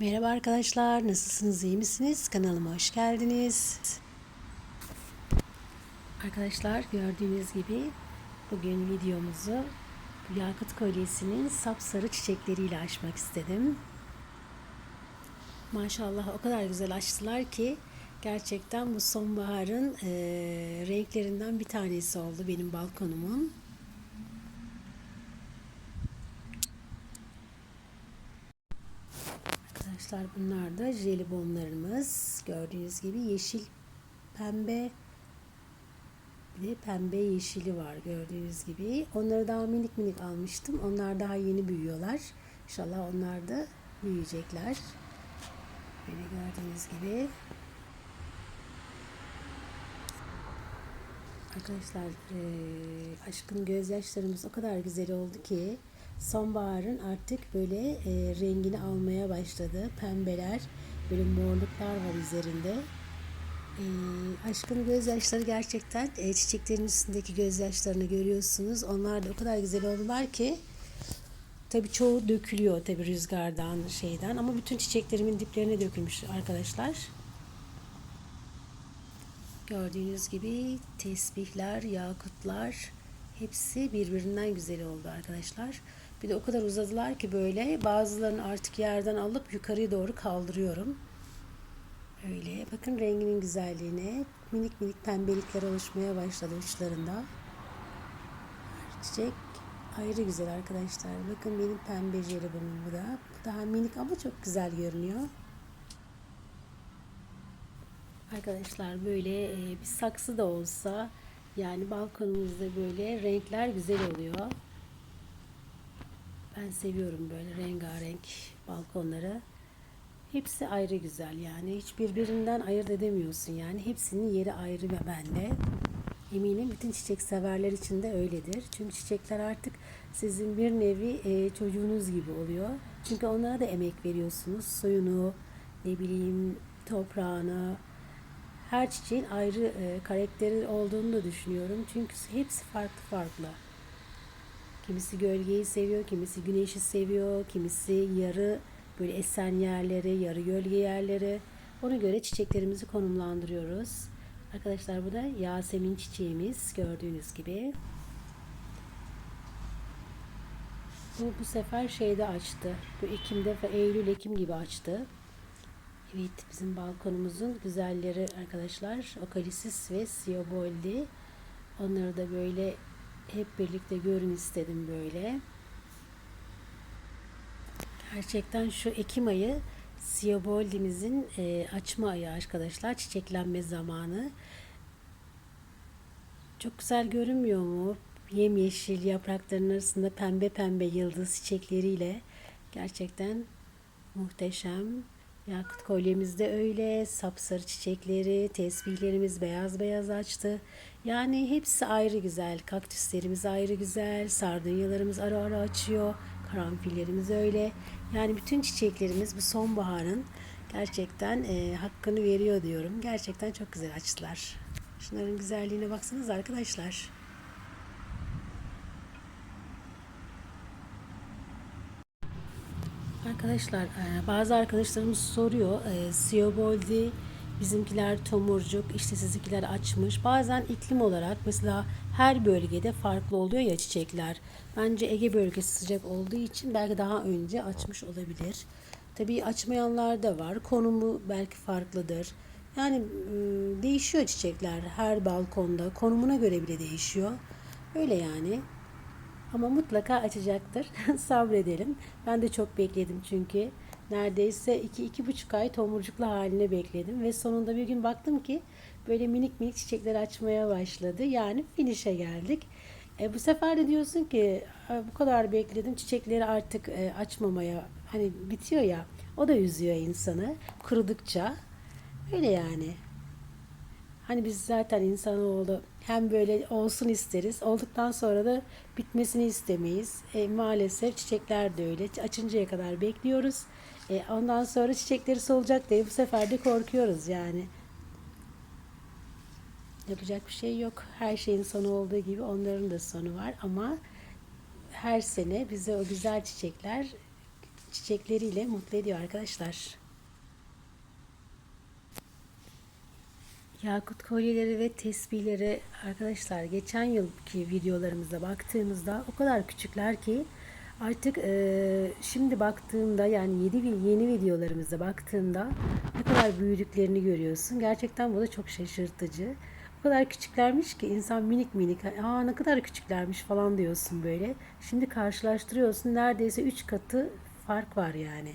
Merhaba arkadaşlar, nasılsınız, iyi misiniz? Kanalıma hoş geldiniz. Arkadaşlar gördüğünüz gibi bugün videomuzu yakut kolyesinin sapsarı çiçekleriyle açmak istedim. Maşallah o kadar güzel açtılar ki gerçekten bu sonbaharın e, renklerinden bir tanesi oldu benim balkonumun. Arkadaşlar bunlar da jelibonlarımız. Gördüğünüz gibi yeşil, pembe de pembe yeşili var gördüğünüz gibi. Onları daha minik minik almıştım. Onlar daha yeni büyüyorlar. İnşallah onlar da büyüyecekler. Böyle gördüğünüz gibi. Arkadaşlar e, aşkın gözyaşlarımız o kadar güzel oldu ki sonbaharın artık böyle e, rengini almaya başladı. Pembeler, böyle morluklar var üzerinde. E, aşkın gözyaşları gerçekten e, çiçeklerin üstündeki gözyaşlarını görüyorsunuz. Onlar da o kadar güzel oldular ki tabi çoğu dökülüyor tabi rüzgardan şeyden ama bütün çiçeklerimin diplerine dökülmüş arkadaşlar. Gördüğünüz gibi tesbihler, yakutlar hepsi birbirinden güzel oldu arkadaşlar. Bir de o kadar uzadılar ki böyle bazılarını artık yerden alıp yukarıya doğru kaldırıyorum. Öyle. Bakın renginin güzelliğine. Minik minik pembelikler oluşmaya başladı uçlarında. Çiçek ayrı güzel arkadaşlar. Bakın benim pembe jelibonum bu da. Daha minik ama çok güzel görünüyor. Arkadaşlar böyle bir saksı da olsa yani balkonumuzda böyle renkler güzel oluyor. Ben seviyorum böyle rengarenk balkonları. Hepsi ayrı güzel yani. Hiç birbirinden ayırt edemiyorsun yani. Hepsinin yeri ayrı ve bende. Eminim bütün çiçek severler için de öyledir. Çünkü çiçekler artık sizin bir nevi e, çocuğunuz gibi oluyor. Çünkü onlara da emek veriyorsunuz. Suyunu, ne bileyim toprağını, her çiçeğin ayrı e, karakteri olduğunu da düşünüyorum. Çünkü hepsi farklı farklı. Kimisi gölgeyi seviyor, kimisi güneşi seviyor, kimisi yarı böyle esen yerleri, yarı gölge yerleri. Ona göre çiçeklerimizi konumlandırıyoruz. Arkadaşlar bu da Yasemin çiçeğimiz gördüğünüz gibi. Bu bu sefer şeyde açtı. Bu Ekim'de Eylül Ekim gibi açtı. Evet bizim balkonumuzun güzelleri arkadaşlar. Okalisis ve Sioboldi. Onları da böyle hep birlikte görün istedim böyle. Gerçekten şu Ekim ayı Sioboldi'mizin e, açma ayı arkadaşlar. Çiçeklenme zamanı. Çok güzel görünmüyor mu? Yemyeşil yaprakların arasında pembe pembe yıldız çiçekleriyle gerçekten muhteşem. Yakut kolyemiz de öyle. Sapsarı çiçekleri, tesbihlerimiz beyaz beyaz açtı. Yani hepsi ayrı güzel. Kaktüslerimiz ayrı güzel. Sardunyalarımız ara ara açıyor. Karanfillerimiz öyle. Yani bütün çiçeklerimiz bu sonbaharın gerçekten e, hakkını veriyor diyorum. Gerçekten çok güzel açtılar. Şunların güzelliğine baksanız arkadaşlar. Arkadaşlar e, bazı arkadaşlarımız soruyor. E, Siyoboldi bizimkiler tomurcuk, işte sizinkiler açmış. Bazen iklim olarak mesela her bölgede farklı oluyor ya çiçekler. Bence Ege bölgesi sıcak olduğu için belki daha önce açmış olabilir. Tabii açmayanlar da var. Konumu belki farklıdır. Yani e, değişiyor çiçekler her balkonda. Konumuna göre bile değişiyor. Öyle yani. Ama mutlaka açacaktır. Sabredelim. Ben de çok bekledim çünkü. Neredeyse iki iki buçuk ay tomurcuklu haline bekledim. Ve sonunda bir gün baktım ki böyle minik minik çiçekler açmaya başladı. Yani finish'e geldik. E, bu sefer de diyorsun ki bu kadar bekledim çiçekleri artık e, açmamaya hani bitiyor ya o da üzüyor insanı kurudukça öyle yani Hani biz zaten insanoğlu hem böyle olsun isteriz. Olduktan sonra da bitmesini istemeyiz. E, maalesef çiçekler de öyle. Açıncaya kadar bekliyoruz. E, ondan sonra çiçekleri solacak diye bu sefer de korkuyoruz yani. Yapacak bir şey yok. Her şeyin sonu olduğu gibi onların da sonu var ama her sene bize o güzel çiçekler çiçekleriyle mutlu ediyor arkadaşlar. Yakut kolyeleri ve tesbihleri arkadaşlar geçen yılki videolarımıza baktığımızda o kadar küçükler ki artık e, şimdi baktığımda yani yeni, yeni videolarımıza baktığımda ne kadar büyüdüklerini görüyorsun. Gerçekten bu da çok şaşırtıcı. O kadar küçüklermiş ki insan minik minik aa ne kadar küçüklermiş falan diyorsun böyle. Şimdi karşılaştırıyorsun neredeyse 3 katı fark var yani.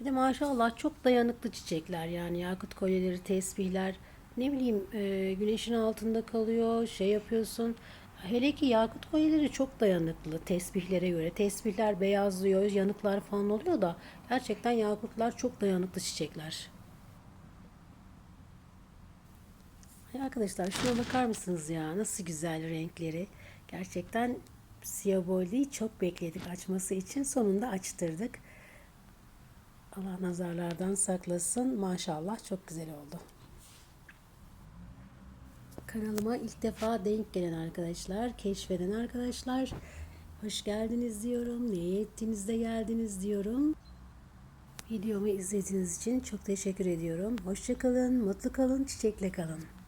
Bir de maşallah çok dayanıklı çiçekler yani yakut kolyeleri, tesbihler ne bileyim e, güneşin altında kalıyor şey yapıyorsun. Hele ki yakut kolyeleri çok dayanıklı tesbihlere göre. Tesbihler beyazlıyor, yanıklar falan oluyor da gerçekten yakutlar çok dayanıklı çiçekler. Arkadaşlar şuna bakar mısınız ya nasıl güzel renkleri. Gerçekten Siyah çok bekledik açması için sonunda açtırdık. Allah nazarlardan saklasın. Maşallah çok güzel oldu. Kanalıma ilk defa denk gelen arkadaşlar, keşfeden arkadaşlar hoş geldiniz diyorum. Neye ettiğinizde geldiniz diyorum. Videomu izlediğiniz için çok teşekkür ediyorum. Hoşçakalın, mutlu kalın, çiçekle kalın.